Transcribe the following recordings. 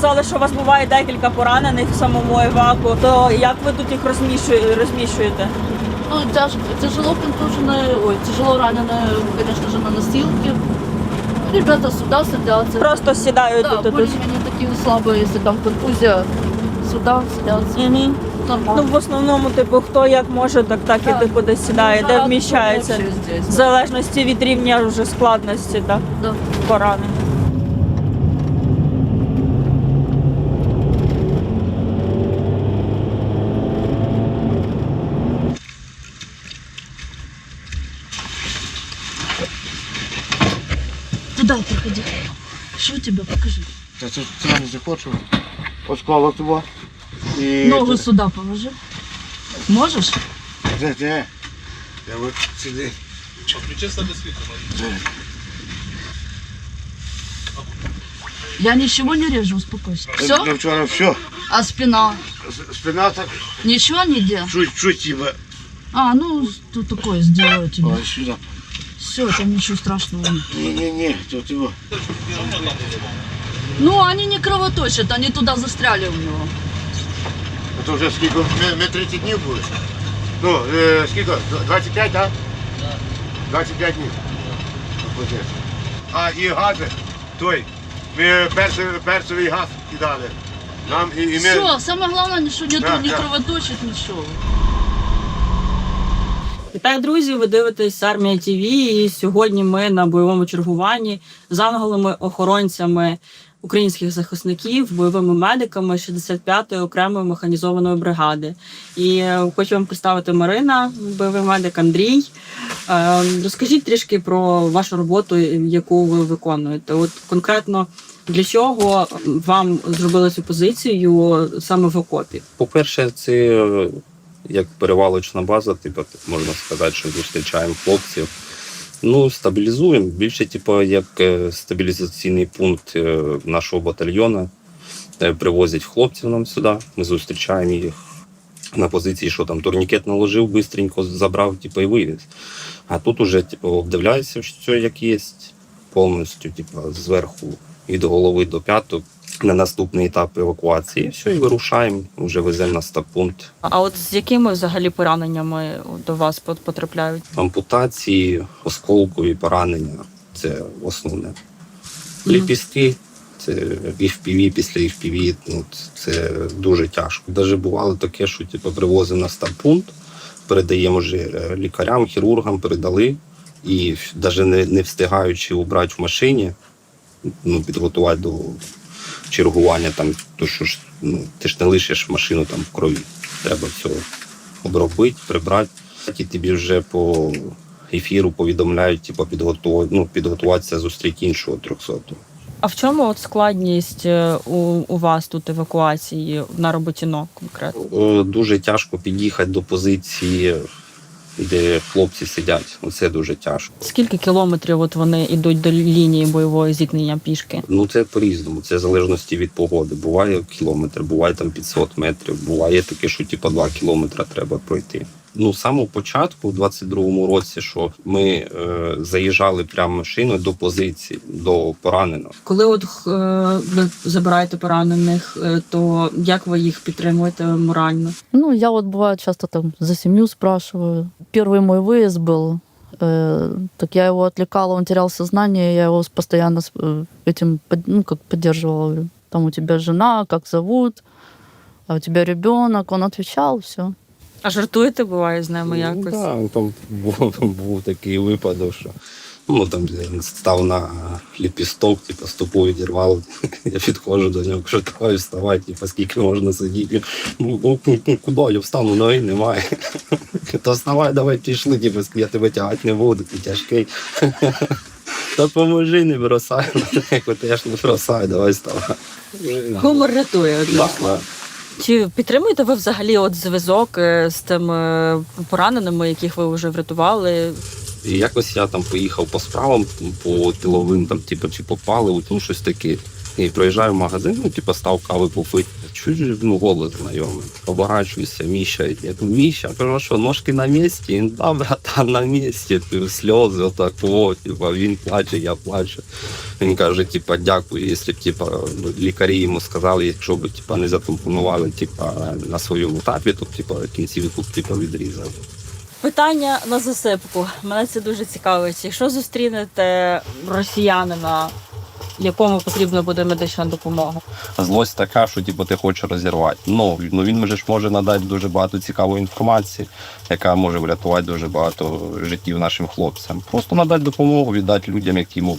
сказали, що у вас буває декілька поранених в самому еваку. То як ви тут їх розміщує- розміщуєте? Ну, тяж, тяжело контуженные, ой, тяжело раненые, конечно же, на носилке. Ребята сюда садятся. Просто сідають да, тут. тут. более-менее такие слабые, если там контузия, сюда садятся. Угу. Ну, Нормально. в основному, типу, хто як може, так так і Да. типу десь сідає, де Да, вміщається. вообще здесь, В да. залежності від рівня вже складності, так, Да. поранень. Туда проходи. Что у тебя, покажи. Та це це не захочу. Осколок того. І Ногу сюда положи. Можешь? Де, де? Я от сюди. Я ничего не режу, успокойся. Я Все? вчора все. А спина? Спина так Ничего не делал? чуть-чуть тебе. А, ну, тут такое сделаю тебе. Ой, сюди. Все, там ничего страшного нет. Ні-ні-ні, то його. Ну, они не кровоточат, они туда застряли у него. А то вже скільки? Ми, ми 30 днів були. Ну, е, скільки? 25, так? Так. 25 днів. А, і гази. Той. Ми перший, перший газ кидали. Нам і, і ми... Все, самое главное, что нету, Да, не да. кровоточит, ничего. Вітаю, друзі! Ви дивитесь Армія ТВ. І сьогодні ми на бойовому чергуванні з ангелами-охоронцями українських захисників, бойовими медиками 65-ї окремої механізованої бригади. І е, хочу вам представити Марина, бойовий медик Андрій. Е, Розкажіть трішки про вашу роботу, яку ви виконуєте. От конкретно для чого вам зробили цю позицію саме в окопі? По-перше, це е, як перевалочна база, типу, можна сказати, що зустрічаємо хлопців. Ну, стабілізуємо. Більше, типу, як е, стабілізаційний пункт е, нашого батальйону. Е, Привозять хлопців нам сюди, ми зустрічаємо їх на позиції, що там турнікет наложив, бистренько забрав, типу, і вивіз. А тут уже, типу, обдивляється, що як є, повністю, типу, зверху від голови до п'яток на наступний етап евакуації. Все, і вирушаємо, вже веземо на стаб-пункт. А от з якими взагалі пораненнями до вас потрапляють? Ампутації, осколкові поранення це основне. Ліпістки, це FPV після FPV, ну, це дуже тяжко. Даже бувало таке, що типу, привозимо на стаб-пункт, передаємо вже е, лікарям, хірургам, передали, і навіть не, не встигаючи убрати в машині, ну, підготувати до чергування, там, то що ж, ну, ти ж не лишиш машину там в крові. Треба все обробити, прибрати. І тобі вже по ефіру повідомляють, типу, підготувати, ну, підготуватися зустріти іншого 300 А в чому от складність е, у, у вас тут евакуації на роботі ног конкретно? Е, Дуже тяжко під'їхати до позиції, де хлопці сидять. Оце дуже тяжко. Скільки кілометрів от вони йдуть до лінії бойового зіткнення пішки? Ну це по-різному, це в залежності від погоди. Буває кілометр, буває там 500 метрів, буває таке, що типу 2 кілометри треба пройти. Ну, з самого початку, у 22-му році, що ми е, заїжджали прямо машиною до позиції, до пораненого. Коли от е, ви забираєте поранених, е, то як ви їх підтримуєте морально? Ну, я вот бывает часто там за семью спрашиваю. Первый мой выезд был, э, так я его отвлекала, он терял сознание, я его постоянно с- э, этим, под- ну, как поддерживала. Говорю, Там у тебя жена, как зовут, а у тебя ребенок, он отвечал, все. А жартуєте буває з ними Ну, якось? да, там був, був такий випадок, що ну, там він став на ліпісток, типу, стопу відірвав. Я підходжу до нього, кажу, давай вставай, типу, скільки можна сидіти. Ну, ну, ну, ну, куди я встану, ноги немає. То вставай, давай пішли, типу, я тебе тягати не буду, ти тяжкий. Та поможи, не бросай. Я я ж не бросай, давай вставай. Гумор рятує да. Чи підтримуєте ви взагалі от зв'язок е, з тими пораненими, яких ви вже врятували? І якось я там поїхав по справам, по тиловим, там, типу, чи попали, ну щось таке. І приїжджаю в магазин, ну, типу, став кави попити. Чуть же ну, голос знайомий. Оборачуюся, Міша. Я кажу, Міша, що, ножки на місці? Він, да, братан, на місці. Ти, сльози, отак, о, типу, він плаче, я плачу. Він каже, типу, дякую, якщо б типу, лікарі йому сказали, якщо б типу, не запропонували типу, на своєму етапі, то типу, кінцівку типу, відрізали. Питання на засипку. Мене це дуже цікавить. Якщо зустрінете росіянина, якому потрібна буде медична допомога, злость така, що типу, ти хочеш розірвати. Ну, ну він же ж може надати дуже багато цікавої інформації, яка може врятувати дуже багато життів нашим хлопцям. Просто надати допомогу, віддати людям, які йому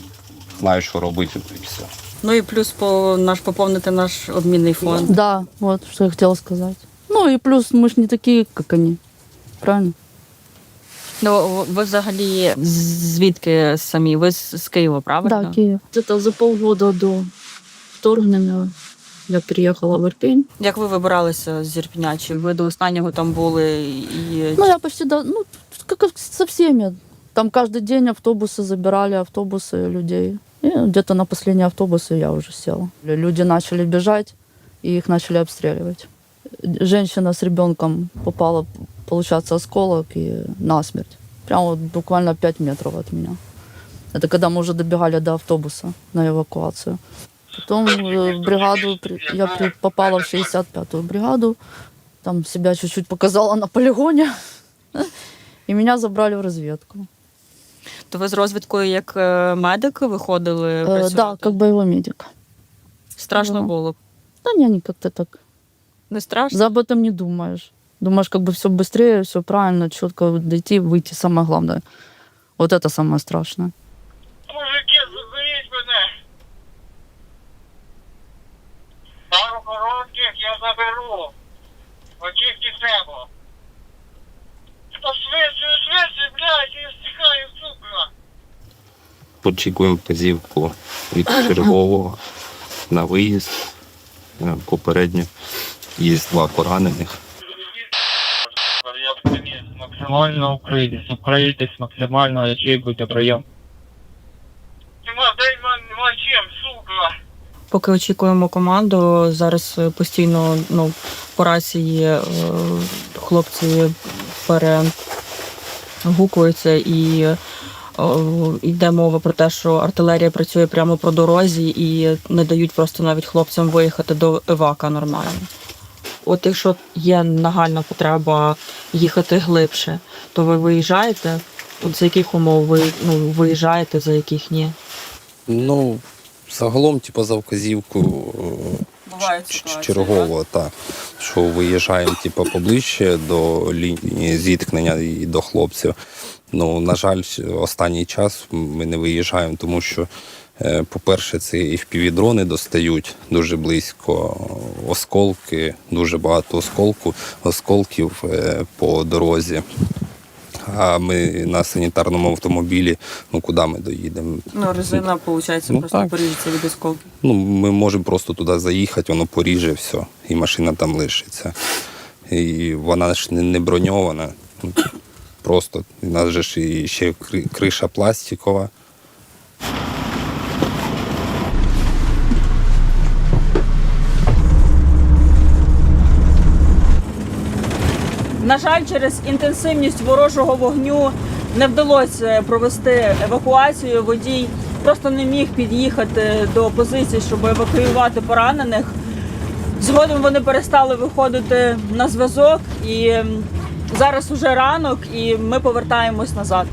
знають, що робити, і все. ну і плюс по наш поповнити наш обмінний фонд. Да, вот что я хотела сказать. Ну и плюс мы ж не такие, как они. Правильно? Ну ви взагалі звідки самі? Ви з з Києва, правильно? Да, Киев. Где-то за полгода до вторгнення я переехала в Ирпень. Як ви вибиралися з Ірпеня? Чи ви до останнього там були і Ну, я почти, до, ну, как и со всеми. Там каждый день автобусы забирали, автобусы людей. И где-то на последние автобусы я уже села. Люди начали бежать, и их начали обстреливать. Женщина с ребенком попала, получается, осколок и насмерть. Прямо вот буквально 5 метров от меня. Это когда мы уже добегали до автобуса на эвакуацию. Потом э, в бригаду, при- я при- попала в 65-ю бригаду, там себя чуть-чуть показала на полигоне, и меня забрали в разведку. то ви з розвідкою як е, медик виходили? Э, працювати? да, как боевой медик. страшно да. було. Да не, они как-то так. Не страшно? За об этом не думаешь. Думаешь, как бы все быстрее, все правильно, четко дойти, выйти, самое главное. Вот это самое страшное. Мужики, заберіть мене. Пару коротких я заберу. Очисти себе. Та швидше, швидше, блядь, я стікаю, сука. Очікуємо вказівку від чергового на виїзд. Е, Попередньо є два поранених. Максимально українець, українець максимально очікуйте прийом. Тима, дай мені чим, сука. Поки очікуємо команду, зараз е, постійно ну, по рації е, хлопці перегукуються і е, йде мова про те, що артилерія працює прямо по дорозі і не дають просто навіть хлопцям виїхати до Евака нормально. От якщо є нагальна потреба їхати глибше, то ви виїжджаєте? От за яких умов ви ну, виїжджаєте, за яких ні? Ну, загалом, типу, за вказівку е, Бувають ч- чергово, так. Що виїжджаємо типу, поближче до лінії зіткнення і до хлопців. Ну, на жаль, останній час ми не виїжджаємо, тому що, по-перше, це і впівдрони достають дуже близько, осколки, дуже багато осколку, осколків е, по дорозі. А ми на санітарному автомобілі, ну куди ми доїдемо? Ну, резина, виходить, Ну, просто так. поріжеться від осколків. Ну, ми можемо просто туди заїхати, воно поріже все, і машина там лишиться. І вона ж не, броньована. Ну, Просто у нас же ж і ще криша пластикова. На жаль, через інтенсивність ворожого вогню не вдалося провести евакуацію. Водій просто не міг під'їхати до позиції, щоб евакуювати поранених. Згодом вони перестали виходити на зв'язок, і зараз уже ранок, і ми повертаємось назад.